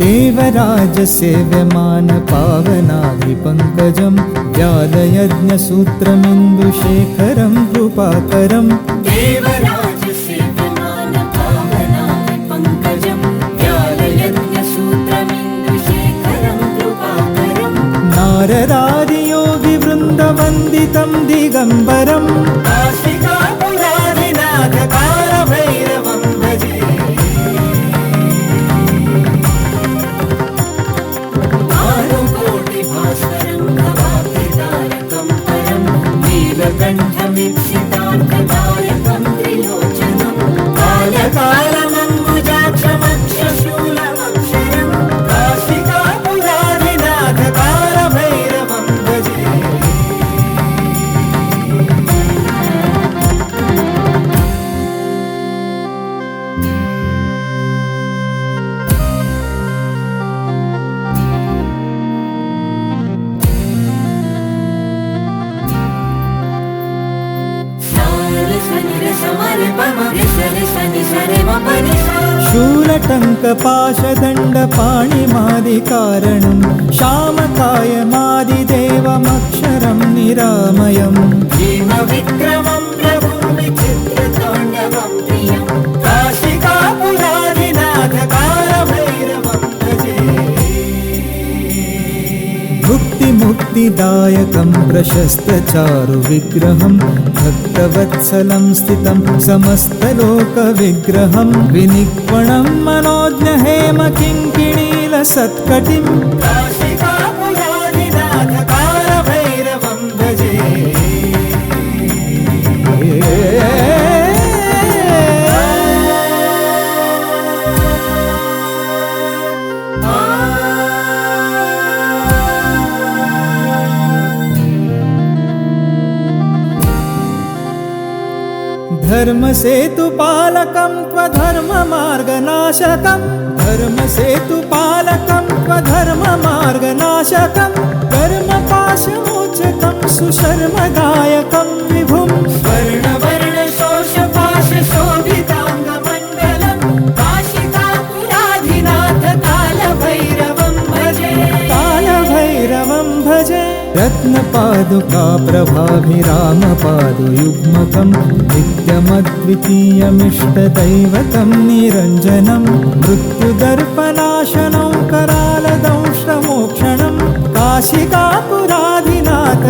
देवराजसेव्यमान पावनाधिपङ्कजं व्यालयज्ञसूत्रमिन्दुशेखरं कृपाकरम् देवराजसेव्यमान पावनादिपङ्कजं व्यालयज्ञसूत्रमिन्दुशेखरं कृपाकरम् नारदादियोगिवृन्दवन्दितं दिगम्बरम् and Hamid शूलटङ्कपाशदण्डपाणिमादिकारणं श्यामकायमादिदेवमक्षरं निरामयम् मुक्तिमुक्तिदायकं प्रशस्तचारुविग्रहं भक्तवत्सलं स्थितं समस्तलोकविग्रहं विनिक्वणं मनोज्ञहेम किङ्किणीलसत्कटिं। काशिकापुरादिनाथकारभैरवं धर्मसेतुपालकं क्व धर्ममार्गनाशकं। धर्मसेतुपालकं क्व धर्ममार्गनाशकं। कर्मपाशमोचकं सुशर्मदायकं विभुं रत्नपादुका प्रभाभिरामपादुयुग्मकं नित्यमद्वितीयमिष्टदैवतं निरञ्जनं मृत्युदर्पनाशनं करालदंश्रमोक्षणं काशिकापुराधिनाथ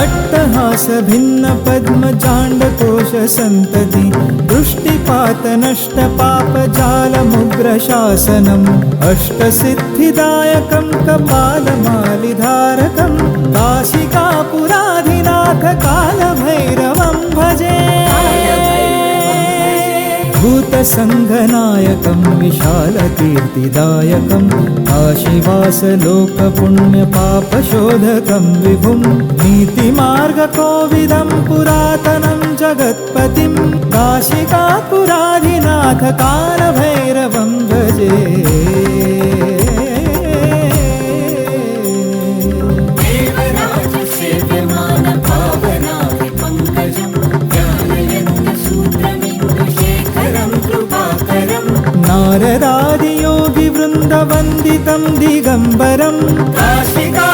अट्टहासभिन्नपद्मजाण्डकोशसन्तति दृष्टिपातनष्टपापजालमुग्रशासनम् अष्टसिद्धिदायकं कपालमालिधारकं काशिकापुराधिनाथ भूतसङ्घनायकं विशालकीर्तिदायकं काशिवासलोकपुण्यपापशोधकं विभुं नीतिमार्गकोविदं पुरातनं जगत्पतिं काशिकापुराधिनाथ कालभैरवं भजे नारदादियोगिवृन्दवन्दितं दिगम्बरं काशिका